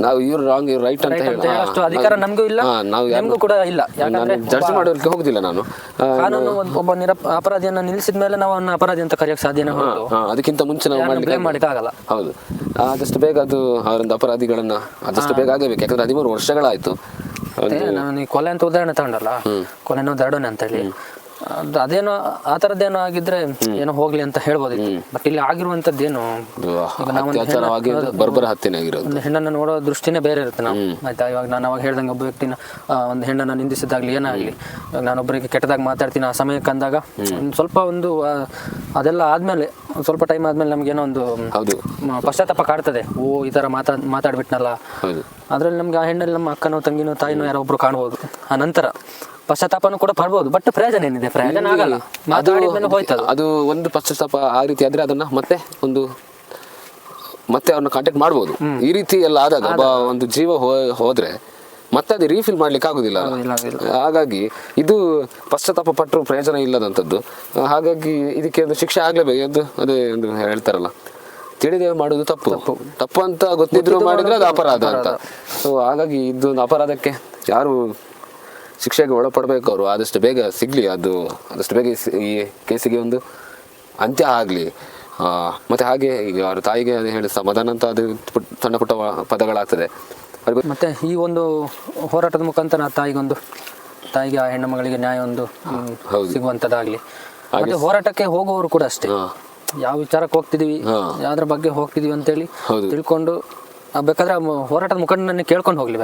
ನಾವು ಇವ್ರು ರಾಂಗ್ ಇವ್ರು ರೈಟ್ ಅಂತ ಹೇಳಿ ಹೇಳೋಷ್ಟು ಅಧಿಕಾರ ನಮಗೂ ಇಲ್ಲ ನಾವು ನಮಗೂ ಕೂಡ ಇಲ್ಲ. ಯಾಕಂದ್ರೆ ಜಡ್ಜ್ ಮಾಡೋದಕ್ಕೆ ಹೋಗುದಿಲ್ಲ ನಾನು. ಕಾನೂನು ಒಬ್ಬ ನಿರಪ ಅಪರಾಧಿಯನ್ನ ನಿಲ್ಲಿಸಿದ ಮೇಲೆ ನಾವು ಅವನ್ನ ಅಪರಾಧಿ ಅಂತ ಕರೆಯಕ್ಕೆ ಸಾಧ್ಯನೇ ಅದಕ್ಕಿಂತ ಮುಂಚೆ ನಾವು ಮಾಡ್ಲಿಕ್ಕೆ ಹೌದು. ಆದಷ್ಟು ಬೇಗ ಅದು ಅವರೊಂದು ಅಪರಾಧಿಗಳನ್ನ ಆದಷ್ಟು ಬೇಗ ಆಗಬೇಕು. ಯಾಕಂದ್ರೆ ಹದಿಮೂರು ವರ್ಷಗಳಾಯ್ತು. ನಾನು ಕೊಲೆ ಅಂತ ಉದಾಹರಣೆ ತಗೊಂಡಲ್ಲ? ಕೊಲೆನೋ ಅಂತ ಅಂತೇಳಿ. ಅದು ಅದೇನೋ ಆ ಥರದ್ದೇನೋ ಆಗಿದ್ರೆ ಏನೋ ಹೋಗ್ಲಿ ಅಂತ ಹೇಳ್ಬೋದಿತ್ತು ಬಟ್ ಇಲ್ಲಿ ಆಗಿರುವಂತದ್ದೇನು ಹೆಣ್ಣನ್ನ ಬರ್ಬರ ಹತ್ಯೆನೇ ಆಗಿರೋದು. ಒಂದು ಹೆಣ್ಣನ್ನು ನೋಡೋ ದೃಷ್ಟಿನೇ ಬೇರೆ ಇರುತ್ತೆ ನಾವು. ಆಯ್ತಾ? ಇವಾಗ ನಾನು ಅವಾಗ ಹೇಳ್ದಂಗೆ ಒಬ್ಬ ವ್ಯಕ್ತಿನ ಒಂದು ಹೆಣ್ಣನ್ನ ನಿಂದಿಸಿದಾಗ್ಲಿ ಏನಾಗ್ಲಿ. ಇವಾಗ ನಾನೊಬ್ಬರಿಗೆ ಕೆಟ್ಟದಾಗಿ ಮಾತಾಡ್ತೀನಿ ಆ ಸಮಯಕ್ಕೆ ಅಂದಾಗ ಒಂದು ಸ್ವಲ್ಪ ಒಂದು ಅದೆಲ್ಲ ಆದ್ಮೇಲೆ ಸ್ವಲ್ಪ ಟೈಮ್ ಆದ್ಮೇಲೆ ನಮ್ಗೇನೋ ಒಂದು ಹೌದು. ಪಶ್ಚಾತ್ತಾಪ ಕಾಡ್ತದೆ. ಓ ಈ ತರ ಮಾತಾಡ್ ಮಾತಾಡ್ಬಿಟ್ನಲ್ಲ. ಅದ್ರಲ್ಲಿ ನಮ್ಗೆ ಆ ಹೆಣ್ಣಲ್ಲಿ ನಮ್ಮ ಅಕ್ಕನೋ ತಂಗಿನೋ ತಾಯಿನೋ ಯಾರೋ ಒಬ್ರು ಕಾಣ್ಬೋದು. ಆ ನಂತರ. ಪಶ್ಚಾತ್ತಾಪನೂ ಕೂಡ ಪಡ್ಬೋದು ಬಟ್ ಪ್ರಯೋಜನ ಏನಿದೆ? ಪ್ರಯೋಜನ ಆಗಲ್ಲ. ಮಾತಾಡಿದ್ಮೇಲೆ ಹೋಯ್ತದು. ಅದು ಒಂದು ಪಶ್ಚಾತ್ತಾಪ ಆ ರೀತಿ ಆದ್ರೆ ಅದನ್ನ ಮತ್ತೆ ಒಂದು ಮತ್ತೆ ಅವ್ರನ್ನ ಕಾಂಟ್ಯಾಕ್ಟ್ ಮಾಡ್ಬೋದು. ಈ ರೀತಿ ಎಲ್ಲ ಆದಾಗ ಒಬ್ಬ ಒಂದು ಜೀವ ಹೋದ್ರೆ ಮತ್ತೆ ಅದು ರೀಫಿಲ್ ಮಾಡ್ಲಿಕ್ಕೆ ಆಗುದಿಲ್ಲ. ಹಾಗಾಗಿ ಇದು ಪಶ್ಚಾತ್ತಾಪ ಪಟ್ಟರು ಪ್ರಯೋಜನ ಇಲ್ಲದಂತದ್ದು ಹಾಗಾಗಿ ಇದಕ್ಕೆ ಒಂದು ಶಿಕ್ಷೆ ಆಗ್ಲೇಬೇಕು. ಎಂದು ಅದೇ ಒಂದು ಹೇಳ್ತಾರಲ್ಲ ತಿಳಿದೇ ಮಾಡುದು ತಪ್ಪು. ತಪ್ಪು. ಅಂತ ಗೊತ್ತಿದ್ರು ಮಾಡಿದ್ರೆ ಅದು ಅಪರಾಧ ಅಂತ. ಸೊ ಹಾಗಾಗಿ ಇದು ಅಪರಾಧಕ್ಕೆ ಯಾರು ಶಿಕ್ಷೆಗೆ ಒಳಪಡಬೇಕು ಅವರು ಆದಷ್ಟು ಬೇಗ ಸಿಗಲಿ ಅದು ಆದಷ್ಟು ಬೇಗ ಈ ಕೇಸಿಗೆ ಒಂದು ಅಂತ್ಯ ಆಗಲಿ ಮತ್ತು ಹಾಗೆ ಈಗ ಅವ್ರ ತಾಯಿಗೆ ಅದು ಹೇಳಿ ಸಮಾಧಾನ ಅಂತ ಅದು ಸಣ್ಣ ಪುಟ್ಟ ಪದಗಳಾಗ್ತದೆ ಮತ್ತೆ ಈ ಒಂದು ಹೋರಾಟದ ಮುಖಾಂತರ ತಾಯಿಗೊಂದು ತಾಯಿಗೆ ಆ ಹೆಣ್ಣು ಮಗಳಿಗೆ ನ್ಯಾಯ ಒಂದು ಸಿಗುವಂತದಾಗ್ಲಿ. ಸಿಗುವಂಥದ್ದಾಗ್ಲಿ ಮತ್ತೆ ಹೋರಾಟಕ್ಕೆ ಹೋಗುವವರು ಕೂಡ ಅಷ್ಟೇ. ಯಾವ ವಿಚಾರಕ್ಕೆ ಹೋಗ್ತಿದೀವಿ. ಯಾವ್ದ್ರ ಬಗ್ಗೆ ಹೋಗ್ತಿದೀವಿ ಅಂತೇಳಿ. ತಿಳ್ಕೊಂಡು ಬೇಕಾದ್ರೆ ಹೋರಾಟದ ಮುಖಂಡನನ್ನ ಕೇಳ್ಕೊಂಡು ಹೋಗ್ಲಿ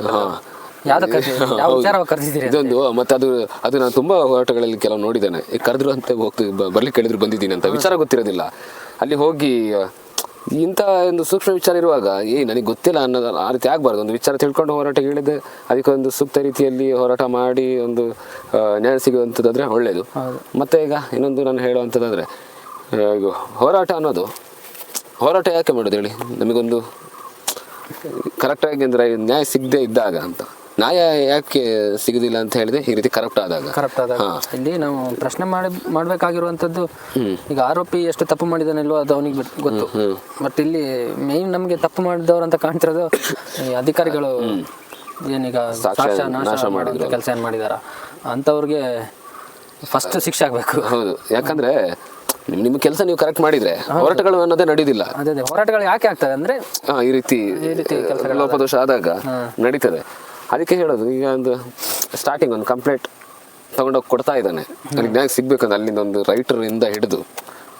ಯಾವ ಕರೆದಿದ್ದೀರಿ ಇದೊಂದು ಮತ್ತೆ ಅದು ಅದು ನಾನು ತುಂಬಾ ಹೋರಾಟಗಳಲ್ಲಿ ಕೆಲವು ನೋಡಿದ್ದೇನೆ. ಕರೆದ್ರು ಅಂತ ಹೋಗ್ತೀವಿ ಬರ್ಲಿಕ್ಕೆ ಕೇಳಿದ್ರು ಬಂದಿದ್ದೀನಿ ಅಂತ. ವಿಚಾರ ಗೊತ್ತಿರೋದಿಲ್ಲ. ಅಲ್ಲಿ ಹೋಗಿ ಇಂಥ ಒಂದು ಸೂಕ್ಷ್ಮ ವಿಚಾರ ಇರುವಾಗ ಏ ನನಗೆ ಗೊತ್ತಿಲ್ಲ ಅನ್ನೋದು ಆ ರೀತಿ ಆಗಬಾರ್ದು. ಒಂದು ವಿಚಾರ ತಿಳ್ಕೊಂಡು ಹೋರಾಟ ಹೇಳಿದೆ ಅದಕ್ಕೆ ಒಂದು ಸೂಕ್ತ ರೀತಿಯಲ್ಲಿ ಹೋರಾಟ ಮಾಡಿ ಒಂದು ನ್ಯಾಯ ಸಿಗುವಂಥದ್ದಾದ್ರೆ ಒಳ್ಳೆಯದು ಮತ್ತೆ ಈಗ ಇನ್ನೊಂದು ನಾನು ಹೇಳುವಂಥದ್ದಾದ್ರೆ ಹೋರಾಟ ಅನ್ನೋದು ಹೋರಾಟ ಯಾಕೆ ಮಾಡೋದು ಹೇಳಿ? ನಮಗೊಂದು ಕರೆಕ್ಟಾಗಿ ಅಂದರೆ ನ್ಯಾಯ ಸಿಗದೆ ಇದ್ದಾಗ ಅಂತ. ನ್ಯಾಯ ಯಾಕೆ ಸಿಗುದಿಲ್ಲ ಅಂತ ಹೇಳಿದ್ರೆ ಈ ರೀತಿ ಕರಪ್ಟ್ ಆದಾಗ. ಕರೆಕ್ಟ್ ಆದಾಗ. ಇಲ್ಲಿ ನಾವು ಪ್ರಶ್ನೆ ಮಾಡಿ ಮಾಡ್ಬೇಕಾಗಿರುವಂತದ್ದು ಈಗ ಆರೋಪಿ ಎಷ್ಟು ತಪ್ಪು ಮಾಡಿದಾನಲ್ವೋ ಅದು ಅವನಿಗೆ ಗೊತ್ತು. ಬಟ್ ಇಲ್ಲಿ ಮೇನ್ ನಮಗೆ ತಪ್ಪು ಮಾಡಿದವರು ಅಂತ ಕಾಣ್ತಿರೋದು ಅಧಿಕಾರಿಗಳು ಏನೀಗ ಸಾಕ್ಷ್ಯ ನಾಶ ಮಾಡಿದ ಕೆಲಸ ಏನು ಮಾಡಿದಾರ? ಅಂಥವ್ರಿಗೆ ಫಸ್ಟ್ ಶಿಕ್ಷೆ ಆಗಬೇಕು. ಹೌದು. ಯಾಕಂದ್ರೆ ನಿಮ್ ನಿಮ್ಮ ಕೆಲಸ ನೀವು ಕರೆಕ್ಟ್ ಮಾಡಿದ್ರೆ ಹೋರಾಟಗಳು ಅನ್ನೋದೇ ನಡೀದಿಲ್ಲ. ಅದೇ ಅದೇ. ಹೋರಾಟಗಳು ಯಾಕೆ ಆಗ್ತದೆ ಅಂದ್ರೆ ಈ ರೀತಿ ಲೋಪದೋಷ ಆದಾಗ ನಡೀತದೆ. ಅದಕ್ಕೆ ಹೇಳೋದು ಈಗ ಒಂದು ಸ್ಟಾರ್ಟಿಂಗ್ ಒಂದು ಕಂಪ್ಲೇಂಟ್ ತಗೊಂಡೋಗಿ ಕೊಡ್ತಾ ಇದ್ದಾನೆ. ನನಗೆ ನ್ಯಾಯ ಸಿಗ್ಬೇಕಂದ್ರೆ ಅಲ್ಲಿಂದ ಒಂದು ರೈಟರ್ ಇಂದ ಹಿಡಿದು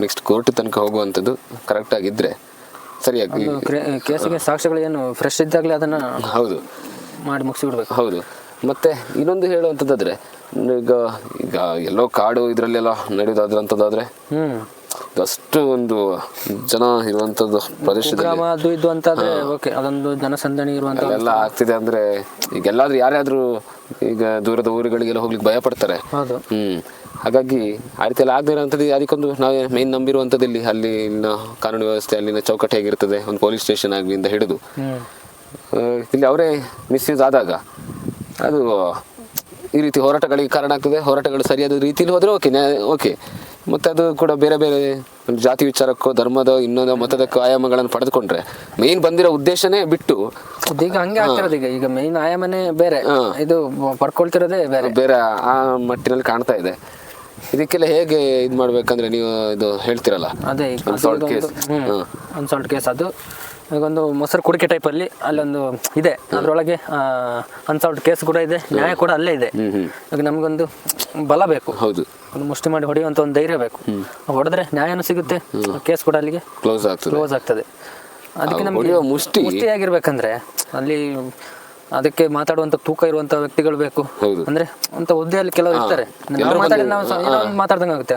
ನೆಕ್ಸ್ಟ್ ಕೋರ್ಟ್ ತನಕ ಹೋಗುವಂಥದ್ದು ಕರೆಕ್ಟ್ ಆಗಿದ್ರೆ ಸರಿಯಾಗಿ ಕೇಸಿಗೆ ಸಾಕ್ಷ್ಯಗಳು ಏನು ಫ್ರೆಶ್ ಇದ್ದಾಗಲೇ ಅದನ್ನು ಹೌದು. ಮಾಡಿ ಮುಗಿಸಿಬಿಡ್ಬೇಕು. ಹೌದು. ಮತ್ತೆ ಇನ್ನೊಂದು ಹೇಳುವಂಥದ್ದಾದ್ರೆ ಈಗ ಈಗ ಎಲ್ಲೋ ಕಾಡು ಇದರಲ್ಲೆಲ್ಲ ನಡೆಯೋದಾದ್ರಂಥದ್ದಾದ್ರೆ ಅಷ್ಟು ಒಂದು ಜನ ಇರುವಂತದ್ದು ಪ್ರದೇಶದಲ್ಲಿ ಅದು ಇದು ಅಂತ ಓಕೆ ಅದೊಂದು ಜನಸಂದಣಿ ಇರುವಂತ ಎಲ್ಲ ಆಗ್ತಿದೆ ಅಂದ್ರೆ ಈಗ ಎಲ್ಲಾದ್ರೂ ಯಾರ್ಯಾದ್ರೂ ಈಗ ದೂರದ ಊರುಗಳಿಗೆಲ್ಲ ಹೋಗ್ಲಿಕ್ಕೆ ಭಯ ಪಡ್ತಾರೆ ಹ್ಮ್. ಹಾಗಾಗಿ ಆ ರೀತಿ ಎಲ್ಲ ಆಗದೇ ಇರೋಂಥದ್ದು ಅದಕ್ಕೊಂದು ನಾವೇ ಮೇನ್ ನಂಬಿರುವಂಥದ್ದು ಇಲ್ಲಿ ಅಲ್ಲಿ ಇಲ್ಲಿನ ಕಾನೂನು ವ್ಯವಸ್ಥೆ ಅಲ್ಲಿನ ಚೌಕಟ್ಟು ಹೇಗಿರ್ತದೆ ಒಂದು ಪೊಲೀಸ್ ಸ್ಟೇಷನ್ ಆಗ್ಲಿಂದ ಹಿಡಿದು. ಇಲ್ಲಿ ಅವರೇ ಮಿಸ್ಯೂಸ್ ಆದಾಗ ಅದು ಈ ರೀತಿ ಹೋರಾಟಗಳಿಗೆ ಕಾರಣ ಆಗ್ತದೆ. ಹೋರಾಟಗಳು ಸರಿಯಾದ ರೀತಿಯಲ್ಲಿ ಹೋದ್ರೆ ಓಕೆ ಓಕೆ ಮತ್ತೆ ಅದು ಕೂಡ ಬೇರೆ ಬೇರೆ ಜಾತಿ ವಿಚಾರಕ್ಕೋ ಧರ್ಮದ ಇನ್ನೊಂದು ಮತದ ಆಯಾಮಗಳನ್ನು ಪಡೆದುಕೊಂಡ್ರೆ ಮೇನ್ ಬಂದಿರೋ ಉದ್ದೇಶನೇ ಬಿಟ್ಟು. ಈಗ ಹಂಗೆ ಆಗ್ತಿರೋದು ಈಗ ಈಗ ಮೇನ್ ಆಯಾಮನೇ ಬೇರೆ. ಇದು ಪಡ್ಕೊಳ್ತಿರೋದೇ ಬೇರೆ. ಬೇರೆ ಆ ಮಟ್ಟಿನಲ್ಲಿ ಕಾಣ್ತಾ ಇದೆ. ಇದಕ್ಕೆಲ್ಲ ಹೇಗೆ ಇದು ಮಾಡ್ಬೇಕಂದ್ರೆ ನೀವು ಇದು ಹೇಳ್ತಿರಲ್ಲ. ಅದೇ ಕೇಸ್ ಅದು. ಒಂದು ಮೊಸರು ಕುಡಿಕೆ ಟೈಪಲ್ಲಿ ಅಲ್ಲೊಂದು ಇದೆ. ಅದರೊಳಗೆ ಅನ್ಸಾಲ್ಟ್ ಕೇಸ್ ಕೂಡ ಇದೆ ನ್ಯಾಯ ಕೂಡ ಅಲ್ಲೇ ಇದೆ. ಈಗ ನಮಗೊಂದು ಬಲ ಬೇಕು. ಹೌದು. ಒಂದು ಮುಷ್ಟಿ ಮಾಡಿ ಹೊಡೆಯುವಂತ ಒಂದು ಧೈರ್ಯ ಬೇಕು. ಹೊಡೆದ್ರೆ ನ್ಯಾಯನೂ ಸಿಗುತ್ತೆ ಕೇಸ್ ಕೂಡ ಅಲ್ಲಿಗೆ ಕ್ಲೋಸ್ ಆಗ್ತದೆ. ಕ್ಲೋಸ್ ಆಗ್ತದೆ. ಅದಕ್ಕೆ ನಮ್ಗೆ ಮುಷ್ಟಿ. ಮುಷ್ಟಿಯಾಗಿರ್ಬೇಕಂದ್ರೆ ಅಲ್ಲಿ ಅದಕ್ಕೆ ಮಾತಾಡುವಂತ ತೂಕ ಇರುವಂತ ವ್ಯಕ್ತಿಗಳು ಬೇಕು. ಹೌದು. ಅಂದ್ರೆ ಅಂತ ಹುದ್ದೆಯಲ್ಲಿ ಕೆಲವರು ಇರ್ತಾರೆ. ಮಾತಾಡ್ದಂಗ ಒಂದು ಆಗುತ್ತೆ.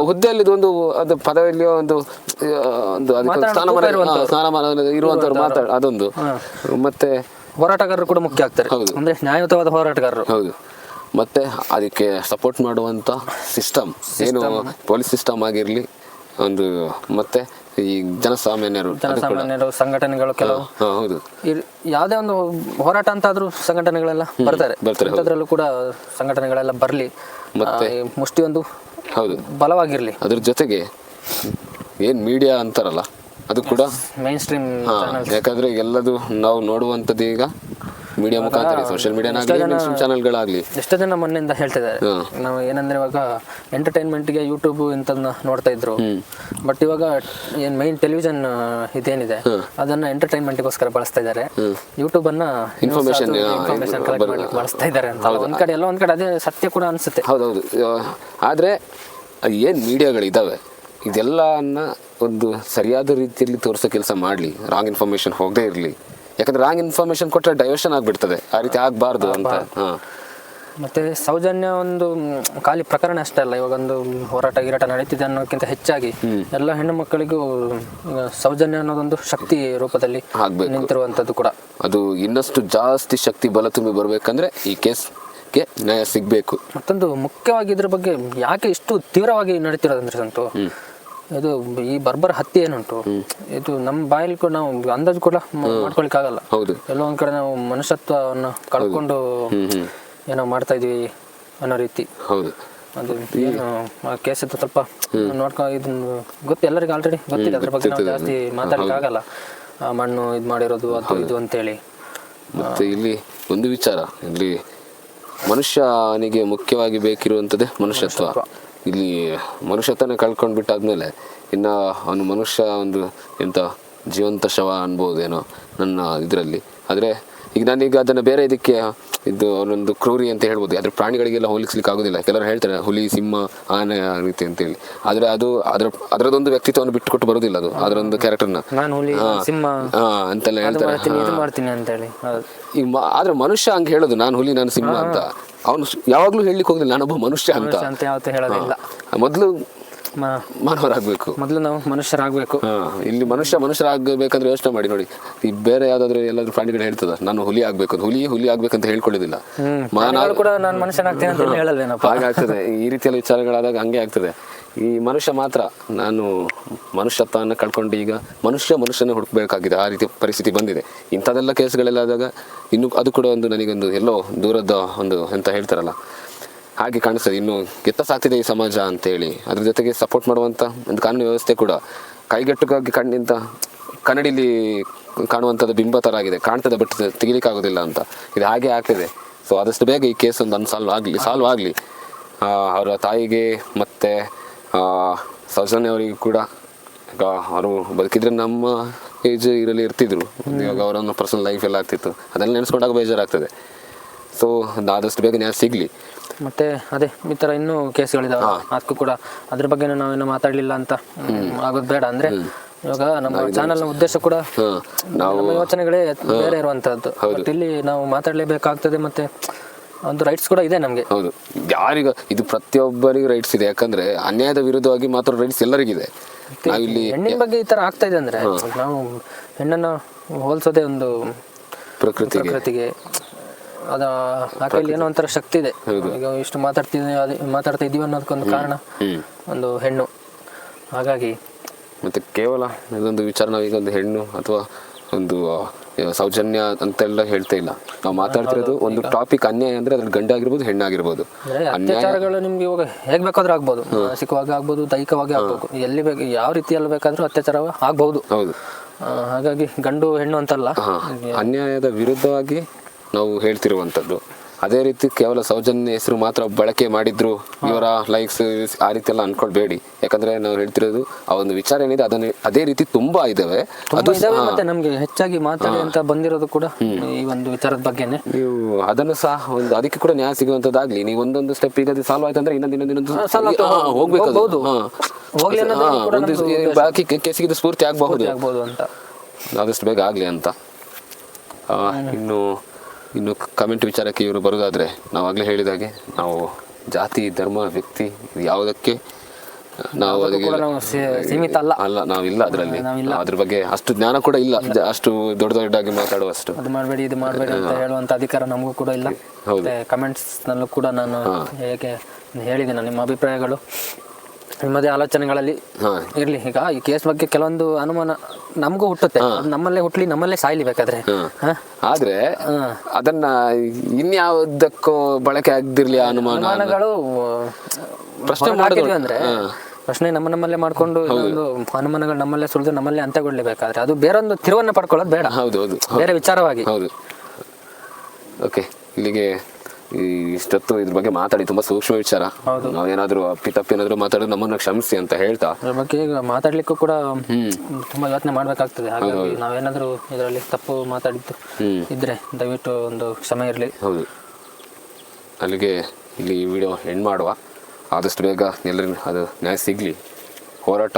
ಹುದ್ದೆಯಲ್ಲಿ ಇದೊಂದು ಅದು ಪದವಿಯಲ್ಲಿ ಒಂದು ಒಂದು. ಸ್ಥಾನಮಾನ ಇರುವಂತವ್ರು ಮಾತಾಡ ಅದೊಂದು. ಮತ್ತೆ ಹೋರಾಟಗಾರರು ಕೂಡ ಮುಖ್ಯ ಆಗ್ತಾರೆ. ಅಂದ್ರೆ ನ್ಯಾಯಯುತವಾದ ಹೋರಾಟಗಾರರು. ಹೌದು. ಮತ್ತೆ ಅದಕ್ಕೆ ಸಪೋರ್ಟ್ ಮಾಡುವಂತ ಸಿಸ್ಟಮ್. ಏನು ಪೊಲೀಸ್ ಸಿಸ್ಟಮ್ ಆಗಿರ್ಲಿ ಒಂದು ಮತ್ತೆ ಈ ಜನಸಾಮಾನ್ಯರು ಜನಸಾಮಾನ್ಯರು ಸಂಘಟನೆಗಳು ಕೆಲವು ಹೌದು. ಯಾವುದೇ ಒಂದು ಹೋರಾಟ ಅಂತ ಆದ್ರೂ ಸಂಘಟನೆಗಳೆಲ್ಲ ಬರ್ತಾರೆ. ಬರ್ತಾರೆ, ಹೌದು. ಕೂಡ ಸಂಘಟನೆಗಳೆಲ್ಲ ಬರಲಿ. ಮತ್ತೆ? ಮುಷ್ಟಿ ಒಂದು ಹೌದು. ಬಲವಾಗಿರಲಿ. ಅದ್ರ ಜೊತೆಗೆ ಏನ್ ಮೀಡಿಯಾ ಅಂತಾರಲ್ಲ ಅದು ಕೂಡ ಮೈನ್ ಸ್ಟ್ರೀಮ್ ಯಾಕಂದ್ರೆ ಎಲ್ಲದು ನಾವು ನೋಡುವಂಥದ್ದು ಈಗ ಮೀಡಿಯಾ ಮುಖಾಂತರ ಸೋಷಿಯಲ್ ಮೀಡಿಯಾ ಚಾನೆಲ್ಗಳಾಗ್ಲಿ ಎಷ್ಟೋ ಜನ ಮೊನ್ನೆಯಿಂದ ಹೇಳ್ತಿದ್ದಾರೆ. ನಾವು ಏನಂದ್ರೆ ಇವಾಗ ಎಂಟರ್ಟೈನ್ಮೆಂಟ್ಗೆ ಯೂಟ್ಯೂಬ್ ಇಂಥದನ್ನ ನೋಡ್ತಾ ಇದ್ರು. ಬಟ್ ಇವಾಗ ಏನ್ ಮೈನ್ ಟೆಲಿವಿಷನ್ ಇದೇನಿದೆ ಅದನ್ನ ಎಂಟರ್ಟೈನ್ಮೆಂಟ್ಗೋಸ್ಕರ ಬಳಸ್ತಾ ಇದ್ದಾರೆ. ಯೂಟ್ಯೂಬ್ ಅನ್ನ ಇನ್ಫಾರ್ಮೇಶನ್ ಕಲೆಕ್ಟ್ ಮಾಡ್ಲಿಕ್ಕೆ ಬಳಸ್ತಾ ಇದ್ದಾರೆ ಅಂತ. ಒಂದ್ ಕಡೆ ಎಲ್ಲ ಒಂದ್ ಕಡೆ ಅದೇ ಸತ್ಯ ಕೂಡ ಅನ್ಸುತ್ತೆ. ಹೌದೌದು. ಆದ್ರೆ ಆದ್ರೆ ಏನು ಮೀಡಿಯಾಗಳಿದ್ದಾವೆ ಇದೆಲ್ಲನ್ನ ಒಂದು ಸರಿಯಾದ ರೀತಿಯಲ್ಲಿ ತೋರಿಸೋ ಕೆಲಸ ಮಾಡಲಿ. ರಾಂಗ್ ಇನ್ಫಾರ್ಮೇಶನ್ ಹೋಗದೇ ಇರಲಿ. ಯಾಕಂದ್ರೆ ರಾಂಗ್ ಇನ್ಫಾರ್ಮೇಶನ್ ಕೊಟ್ಟರೆ ಡೈವರ್ಷನ್ ಆಗಿಬಿಡ್ತದೆ. ಆ ರೀತಿ ಆಗಬಾರ್ದು ಅಂತ. ಹಾಂ. ಮತ್ತೆ ಸೌಜನ್ಯ ಒಂದು ಖಾಲಿ ಪ್ರಕರಣ ಅಷ್ಟೇ ಅಲ್ಲ ಇವಾಗ ಒಂದು ಹೋರಾಟ ಗಿರಾಟ ನಡೀತಿದೆ ಅನ್ನೋಕ್ಕಿಂತ ಹೆಚ್ಚಾಗಿ ಎಲ್ಲ ಹೆಣ್ಣು ಮಕ್ಕಳಿಗೂ ಸೌಜನ್ಯ ಅನ್ನೋದೊಂದು ಶಕ್ತಿ ರೂಪದಲ್ಲಿ ಆಗ್ಬೇಕು. ನಿಂತಿರುವಂತದ್ದು ಕೂಡ. ಅದು ಇನ್ನಷ್ಟು ಜಾಸ್ತಿ ಶಕ್ತಿ ಬಲ ತುಂಬಿ ಬರಬೇಕಂದ್ರೆ ಈ ಕೇಸ್ಗೆ ನ್ಯಾಯ ಸಿಗಬೇಕು. ಮತ್ತೊಂದು ಮುಖ್ಯವಾಗಿ ಇದ್ರ ಬಗ್ಗೆ ಯಾಕೆ ಇಷ್ಟು ತೀವ್ರವಾಗಿ ನಡೀತಿರೋದಂದ್ರೆ ಸಂತು ಇದು ಈ ಬರ್ಬರ್ ಹತ್ಯೆ ಏನುಂಟು ಇದು ನಮ್ಮ ಬಾಯಲ್ಲಿ ಕೂಡ ನಾವು ಅಂದಾಜು ಕೂಡ ಮಾಡ್ಕೊಳಿಕ್ ಆಗಲ್ಲ. ಹೌದು. ಎಲ್ಲೋ ಒಂದ್ ಕಡೆ ನಾವು ಮನುಷ್ಯತ್ವವನ್ನು ಕಳ್ಕೊಂಡು ಏನೋ ಮಾಡ್ತಾ ಇದೀವಿ ಅನ್ನೋ ರೀತಿ. ಹೌದು. ಅದು ಏನು ಕೇಸ್ ಇತ್ತು ಸ್ವಲ್ಪ ನೋಡ್ಕೊ ಇದನ್ನ ಗೊತ್ತು ಎಲ್ಲರಿಗೂ ಆಲ್ರೆಡಿ ಗೊತ್ತಿದೆ ಅದ್ರ ಬಗ್ಗೆ ನಾವು ಜಾಸ್ತಿ ಮಾತಾಡೋಕ್ಕಾಗಲ್ಲ ಆ, ಮಣ್ಣು ಇದು ಮಾಡಿರೋದು ಅದು ಇದು ಅಂತೇಳಿ. ಮತ್ತೆ ಇಲ್ಲಿ ಒಂದು ವಿಚಾರ. ಇಲ್ಲಿ ಮನುಷ್ಯನಿಗೆ ಮುಖ್ಯವಾಗಿ ಬೇಕಿರುವಂಥದ್ದೇ ಮನುಷ್ಯತ್ವ. ಇಲ್ಲಿ ಮನುಷ್ಯತನ ಕಳ್ಕೊಂಡು ಬಿಟ್ಟಾದ್ಮೇಲೆ ಇನ್ನು ಅವನು ಮನುಷ್ಯ ಒಂದು ಎಂಥ ಜೀವಂತ ಶವ ಅನ್ಬೋದೇನೋ ನನ್ನ ಇದರಲ್ಲಿ. ಆದರೆ ಈಗ ನಾನೀಗ ಅದನ್ನು ಬೇರೆ ಇದಕ್ಕೆ ಇದು ಅವನೊಂದು ಕ್ರೂರಿ ಅಂತ ಹೇಳ್ಬೋದು. ಆದರೆ ಪ್ರಾಣಿಗಳಿಗೆಲ್ಲ ಹೋಲಿಸ್ಲಿಕ್ಕೆ ಆಗೋದಿಲ್ಲ. ಕೆಲವರು ಹೇಳ್ತಾರೆ ಹುಲಿ ಸಿಂಹ ಆನೆ ಆ ರೀತಿ ಅಂತೇಳಿ. ಆದರೆ ಅದು ಅದರ ಅದರದೊಂದು ವ್ಯಕ್ತಿತ್ವವನ್ನು ಬಿಟ್ಟುಕೊಟ್ಟು ಬರೋದಿಲ್ಲ ಅದು ಅದರೊಂದು ಕ್ಯಾರೆಕ್ಟರ್ನ ಅಂತೆಲ್ಲ ಹೇಳ್ತಾರೆ. ಮಾಡ್ತೀನಿ ಇದು ಮಾಡ್ತೀನಿ ಅಂತೇಳಿ. ಹೌದು. ಈ ಮ- ಆದ್ರೆ ಮನುಷ್ಯ ಹಂಗೆ ಹೇಳೋದು ನಾನು ಹುಲಿ ನಾನು ಸಿಂಹ ಅಂತ. ಅವನು ಯಾವಾಗ್ಲೂ ಹೇಳಲಿಕ್ಕೆ ಹೋಗಿಲ್ಲ ನಾನೊಬ್ಬ ಮನುಷ್ಯ ಅಂತ. ಅಂತ ಯಾವತ್ತೂ ಹೇಳೋದಿಲ್ಲ. ಮೊದಲು ಮಾನವರಾಗಬೇಕು. ಮೊದಲು ನಾವು ಮನುಷ್ಯರಾಗಬೇಕು. ಇಲ್ಲಿ ಮನುಷ್ಯ ಮನುಷ್ಯರಾಗಬೇಕಂದ್ರೆ ಯೋಚನೆ ಮಾಡಿ ನೋಡಿ. ಈ ಬೇರೆ ಯಾವ್ದಾದ್ರು ಎಲ್ಲಾದ್ರೂ ಪ್ರಾಣಿಗಳು ಹೇಳ್ತದ ನಾನು ಹುಲಿ ಆಗ್ಬೇಕು ಹುಲಿ ಹುಲಿ ಆಗ್ಬೇಕಂತ ಹೇಳ್ಕೊಳ್ಳೋದಿಲ್ಲ. ಮಾನವ ಕೂಡ ನಾನು ಮನುಷ್ಯನಾಗ್ತೇನೆ ಅಂತ ಹೇಳಿ ಹೇಳಲ್ವೇನಪ್ಪ? ಹಾಗಾಗ್ತದೆ ಈ ರೀತಿಯಲ್ಲಿ ವಿಚಾರಗಳಾದಾಗ ಹಂಗೆ ಆಗ್ತದೆ. ಈ ಮನುಷ್ಯ ಮಾತ್ರ, ನಾನು ಮನುಷ್ಯತ್ವವನ್ನು ಕಳ್ಕೊಂಡು ಈಗ ಮನುಷ್ಯ ಮನುಷ್ಯನ ಹುಡುಕಬೇಕಾಗಿದೆ. ಆ ರೀತಿ ಪರಿಸ್ಥಿತಿ ಬಂದಿದೆ. ಇಂಥದೆಲ್ಲ ಕೇಸ್ಗಳೆಲ್ಲಾದಾಗ ಇನ್ನು ಅದು ಕೂಡ ಒಂದು ನನಗೊಂದು ಎಲ್ಲೋ ದೂರದ ಒಂದು ಅಂತ ಹೇಳ್ತಾರಲ್ಲ. ಹಾಗೆ ಕಾಣಿಸ್ತದೆ. ಇನ್ನು ಎತ್ತ ಸಾಕ್ತಿದೆ ಈ ಸಮಾಜ ಅಂತೇಳಿ. ಅದ್ರ ಜೊತೆಗೆ ಸಪೋರ್ಟ್ ಮಾಡುವಂಥ ಒಂದು ಕಾನೂನು ವ್ಯವಸ್ಥೆ ಕೂಡ. ಕೈಗೆಟ್ಟುಗಾಗಿ ಕಣ್ಣಿಂತ ಕನ್ನಡಿಲಿ ಕಾಣುವಂಥದ್ದು ಬಿಂಬ ಥರ ಆಗಿದೆ. ಕಾಣ್ತದೆ ಬಟ್ ತೆಗಿಲಿಕ್ಕಾಗೋದಿಲ್ಲ ಅಂತ. ಇದು ಹಾಗೆ ಆಗ್ತಿದೆ. ಸೊ ಆದಷ್ಟು ಬೇಗ ಈ ಕೇಸ್ ಒಂದು ಅನ್ಸಾಲ್ವ್ ಆಗಲಿ ಸಾಲ್ವ್ ಆಗಲಿ. ಅವರ ತಾಯಿಗೆ ಮತ್ತು ಸೌಜನ್ಯ ಅವರಿಗೂ ಕೂಡ ಈಗ ಅವರು ಬದುಕಿದ್ರೆ ನಮ್ಮ ಏಜ್ ಇರಲಿ ಇರ್ತಿದ್ರು. ಇವಾಗ ಅವರ ಪರ್ಸನಲ್ ಲೈಫ್ ಎಲ್ಲ ಆಗ್ತಿತ್ತು. ಅದೆಲ್ಲ ನೆನೆಸ್ಕೊಂಡಾಗ ಬೇಜಾರಾಗ್ತದೆ. ಸೊ ಆದಷ್ಟು ಬೇಗ ನ್ಯಾಯ ಸಿಗಲಿ. ಮತ್ತೆ ಅದೇ ಈ ತರ ಇನ್ನೂ ಕೇಸ್ಗಳಿದಾವೆ. ಅದಕ್ಕೂ ಕೂಡ ಅದ್ರ ಬಗ್ಗೆ ನಾವೇನು ಮಾತಾಡ್ಲಿಲ್ಲ ಅಂತ ಆಗೋದು ಬೇಡ ಅಂದ್ರೆ ಇವಾಗ ನಮ್ಮ ಚಾನಲ್ನ ಉದ್ದೇಶ ಕೂಡ ನಾವು ಯೋಚನೆಗಳೇ ಬೇರೆ ಇರುವಂತಹದ್ದು. ಇಲ್ಲಿ ನಾವು ಮಾತಾಡಲೇಬೇಕಾಗ್ತದೆ ಮತ್ತೆ ಒಂದು ರೈಟ್ಸ್ ಕೂಡ ಇದೆ ನಮಗೆ. ಹೌದು. ಯಾರಿಗ ಇದು ಪ್ರತಿಯೊಬ್ಬರಿಗೂ ರೈಟ್ಸ್ ಇದೆ. ಯಾಕಂದ್ರೆ ಅನ್ಯಾಯದ ವಿರುದ್ಧವಾಗಿ ಮಾತ್ರ ರೈಟ್ಸ್ ಎಲ್ಲರಿಗಿದೆ. ಇಲ್ಲಿ ಹೆಣ್ಣಿನ ಬಗ್ಗೆ ಈ ತರ ಆಗ್ತಾ ಇದೆ ಅಂದ್ರೆ ನಾವು ಹೆಣ್ಣನ್ನು ಹೋಲಿಸೋದೇ ಒಂದು ಪ್ರಕೃತಿ ಪ್ರಕೃತಿಗೆ. ಅದ ಆಕೆಯಲ್ಲಿ ಏನೋ ಒಂಥರ ಶಕ್ತಿ ಇದೆ. ಈಗ ಇಷ್ಟು ಮಾತಾಡ್ತಿದ್ದೀವಿ ಅದೇ ಮಾತಾಡ್ತಾ ಇದೀವಿ ಅನ್ನೋದಕ್ಕೊಂದು ಕಾರಣ ಒಂದು ಹೆಣ್ಣು. ಹಾಗಾಗಿ ಮತ್ತೆ ಕೇವಲ ಇದೊಂದು ವಿಚಾರ ನಾವೀಗ ಒಂದು ಹೆಣ್ಣು ಅಥವಾ ಒಂದು ಸೌಜನ್ಯ ಅಂತೆಲ್ಲ ಹೇಳ್ತಾ ಇಲ್ಲ. ನಾವು ಮಾತಾಡ್ತಿರೋದು ಒಂದು ಟಾಪಿಕ್ ಅನ್ಯಾಯ ಅಂದ್ರೆ ಅದ್ರ ಗಂಡ ಆಗಿರ್ಬೋದು ಹೆಣ್ಣಾಗಿರ್ಬೋದು ಅತ್ಯಾಚಾರಗಳು ನಿಮ್ಗೆ ಇವಾಗ ಹೇಗ್ ಬೇಕಾದ್ರೂ ಆಗ್ಬೋದು. ಮಾನಸಿಕವಾಗಿ ಆಗ್ಬೋದು ದೈಹಿಕವಾಗಿ ಆಗ್ಬೇಕು ಎಲ್ಲಿ ಬೇಕು ಯಾವ ರೀತಿಯಲ್ಲಿ ಬೇಕಾದ್ರೂ ಅತ್ಯಾಚಾರ ಆಗ್ಬಹುದು ಹೌದು. ಹಾಗಾಗಿ ಗಂಡು ಹೆಣ್ಣು ಅಂತಲ್ಲ. ಅನ್ಯಾಯದ ವಿರುದ್ಧವಾಗಿ ನಾವು ಹೇಳ್ತಿರುವಂಥದ್ದು. ಅದೇ ರೀತಿ ಕೇವಲ ಸೌಜನ್ಯ ಹೆಸರು ಮಾತ್ರ ಬಳಕೆ ಮಾಡಿದ್ರು ಇವರ ಲೈಕ್ಸ್ ಆ ರೀತಿ ಎಲ್ಲ ಅನ್ಕೊಳ್ಬೇಡಿ. ಯಾಕಂದ್ರೆ ನಾವು ಹೇಳ್ತಿರೋದು ಆ ಒಂದು ವಿಚಾರ ಏನಿದೆ ಅದನ್ನ ಅದೇ ರೀತಿ ತುಂಬಾ ಇದಾವೆ. ಅದು ಮತ್ತೆ ನಮ್ಗೆ ಹೆಚ್ಚಾಗಿ ಮಾತಾಡುವಂತ ಬಂದಿರೋದು ಕೂಡ ಈ ಒಂದು ವಿಚಾರದ ಬಗ್ಗೆ ನೀವು ಅದನ್ನು ಸಹ ಒಂದು ಅದಕ್ಕೆ ಕೂಡ ನ್ಯಾಯ ಸಿಗುವಂತದ್ದಾಗ್ಲಿ. ನೀವು ಒಂದೊಂದು ಸ್ಟೆಪ್ ಈಗ ಅದು ಸಾಲ್ವ್ ಆಯ್ತು ಅಂದ್ರೆ ಇನ್ನೊಂದು ಇನ್ನೊಂದು ಇನ್ನೊಂದು ಹೋಗ್ಬೇಕು ಬಾಕಿ ಕೇಸಿಗೆ ಇದು ಸ್ಫೂರ್ತಿ ಆಗಬಹುದು. ಆದಷ್ಟು ಬೇಗ ಆಗಲಿ ಅಂತ. ಇನ್ನು ಇನ್ನು ಕಮೆಂಟ್ ವಿಚಾರಕ್ಕೆ ಇವರು ಬರೋದಾದರೆ ನಾವು ಆಗಲೇ ಹೇಳಿದಾಗೆ ನಾವು ಜಾತಿ ಧರ್ಮ ವ್ಯಕ್ತಿ ಯಾವುದಕ್ಕೆ ನಾವು ಅದಕ್ಕೆ ಸೀಮಿತ ಅಲ್ಲ. ಅಲ್ಲ ನಾವಿಲ್ಲ ಅದರಲ್ಲಿ. ಅದ್ರ ಬಗ್ಗೆ ಅಷ್ಟು ಜ್ಞಾನ ಕೂಡ ಇಲ್ಲ. ಅಷ್ಟು ದೊಡ್ಡ ದೊಡ್ಡಾಗಿ ಮಾತಾಡುವಷ್ಟು. ಅದು ಮಾಡಬೇಡಿ ಇದು ಮಾಡಬೇಡಿ ಅಂತ ಹೇಳುವಂತ ಅಧಿಕಾರ ನಮಗೂ ಕೂಡ ಇಲ್ಲ. ಹೌದು. ಕಮೆಂಟ್ಸ್ ನಲ್ಲೂ ಕೂಡ ನಾನು ಹೇಗೆ ಹೇಳಿದ್ದೀನಿ ನಿಮ್ಮ ಅಭಿಪ್ರಾಯಗಳು. ನಿಮ್ಮದೇ ಆಲೋಚನೆಗಳಲ್ಲಿ ಇರ್ಲಿ. ಈಗ ಈ ಕೇಸ್ ಬಗ್ಗೆ ಕೆಲವೊಂದು ಅನುಮಾನ ನಮಗೂ ಹುಟ್ಟುತ್ತೆ. ಅದು ನಮ್ಮಲ್ಲೇ ಹುಟ್ಲಿ ನಮ್ಮಲ್ಲೇ ಸಾಯ್ಲಿ ಬೇಕಾದ್ರೆ? ಆದ್ರೆ. ಅದನ್ನ ಇನ್ಯಾವುದಕ್ಕೂ ಬಳಕೆ ಆಗದಿರ್ಲಿ ಆ ಅನುಮಾನ ಅನುಮಾನಗಳು ಪ್ರಶ್ನೆ ಮಾಡಿದ್ವಿ ಮಾಡೋದು- ಅಂದ್ರೆ ಪ್ರಶ್ನೆ ನಮ್ಮ ನಮ್ಮಲ್ಲೇ ಮಾಡ್ಕೊಂಡು ಇನ್ನೊಂದು ಅನುಮಾನಗಳು ನಮ್ಮಲ್ಲೇ ಸುಳಿದು ನಮ್ಮಲ್ಲೇ ಅಂತ್ಯಗೊಳ್ಳಬೇಕಾದ್ರೆ ಅದು ಬೇರೊಂದು ತಿರುವನ್ನ ಪಡ್ಕೊಳ್ಳೋದು ಬೇಡ. ಹೌದು ಹೌದು. ಬೇರೆ ವಿಚಾರವಾಗಿ. ಹೌದು. ಓಕೆ ಇಲ್ಲಿಗೆ ಈ ಇಷ್ಟೊತ್ತು ಇದ್ರ ಬಗ್ಗೆ ಮಾತಾಡಿ ತುಂಬಾ ಸೂಕ್ಷ್ಮ ವಿಚಾರ. ನಾವೇನಾದ್ರೂ ಅಪ್ಪಿತಪ್ಪಿ ಏನಾದ್ರು ಮಾತಾಡಿದ್ರೆ ನಮ್ಮನ್ನ ಕ್ಷಮಿಸಿ ಅಂತ ಹೇಳ್ತಾ. ಅದ್ರ ಬಗ್ಗೆ ಈಗ ಮಾತಾಡ್ಲಿಕ್ಕೂ ಕೂಡ ತುಂಬಾ ಯೋಚನೆ ಮಾಡ್ಬೇಕಾಗ್ತದೆ. ಹಾಗಾಗಿ ನಾವೇನಾದ್ರೂ ಇದರಲ್ಲಿ ತಪ್ಪು ಮಾತಾಡಿದ್ದು ಇದ್ರೆ ದಯವಿಟ್ಟು ಒಂದು ಕ್ಷಮೆ ಇರಲಿ. ಹೌದು. ಅಲ್ಲಿಗೆ ಇಲ್ಲಿ ಈ ವಿಡಿಯೋ ಎಂಡ್ ಮಾಡುವ. ಆದಷ್ಟು ಬೇಗ ಎಲ್ಲರಿಗೂ ಅದು ನ್ಯಾಯ ಸಿಗ್ಲಿ. ಹೋರಾಟ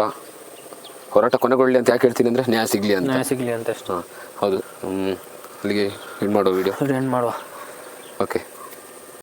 ಹೋರಾಟ ಕೊನೆಗೊಳ್ಳಿ ಅಂತ ಯಾಕೆ ಹೇಳ್ತೀನಿ ಅಂದ್ರೆ ನ್ಯಾಯ ಸಿಗ್ಲಿ ಅಂತ. ನ್ಯಾಯ ಸಿಗ್ಲಿ ಅಂತ ಹಾಂ ಹೌದು. ಹ್ಮ್. ಅಲ್ಲಿಗೆ ಎಂಡ್ ಮಾಡುವ ವಿಡಿಯೋ. ಎಂಡ್ ಮಾಡುವ. ಓಕೆ